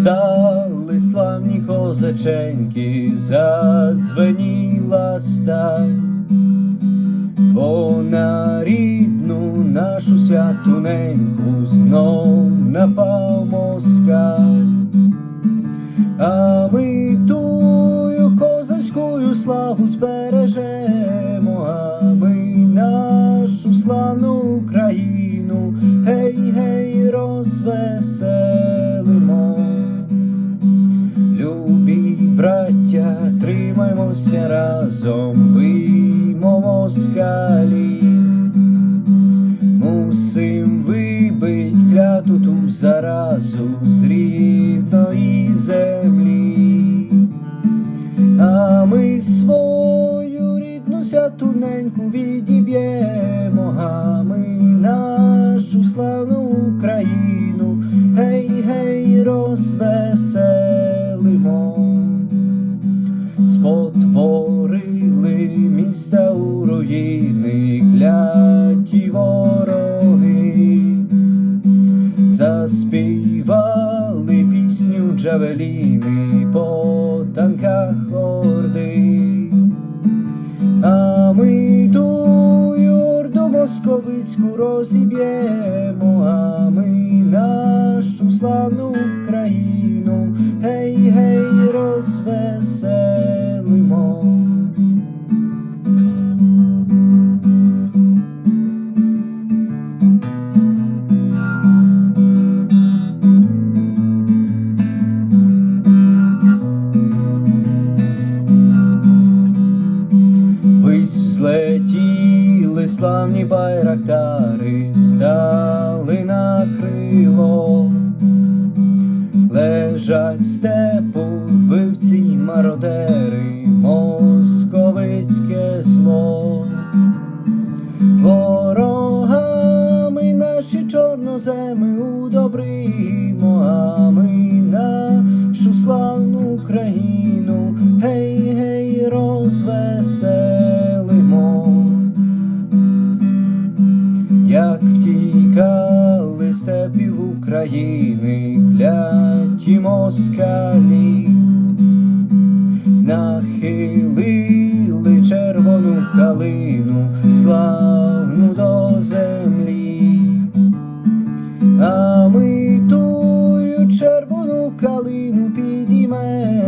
Стали славні козаченьки, задзвеніла сталь, бо на рідну нашу святу неньку знов напав москаль, а ми тую козацькую славу збережемо, а ми нашу славну Україну, гей, гей, розвеселимо. Тримаймося разом, биймо москалі. Мусим вибить кляту ту заразу з рідної землі, а ми свою рідну святуненьку відіб'ємо, а ми нашу славну Україну, гей, гей, розвеселимо. Джавеліни по танках орди, а ми тую орду московицьку розіб'ємо, а ми нашу славну Україну, гей, гей, розвеселимо. Славні байрактари, стали на крило, лежать степу вбивці й мародери, московицьке зло. Ворогами наші чорноземи удобримо, як втікали степів України, кляті москалі, нахилили червону калину, славну до землі, а ми тую червону калину підіймемо.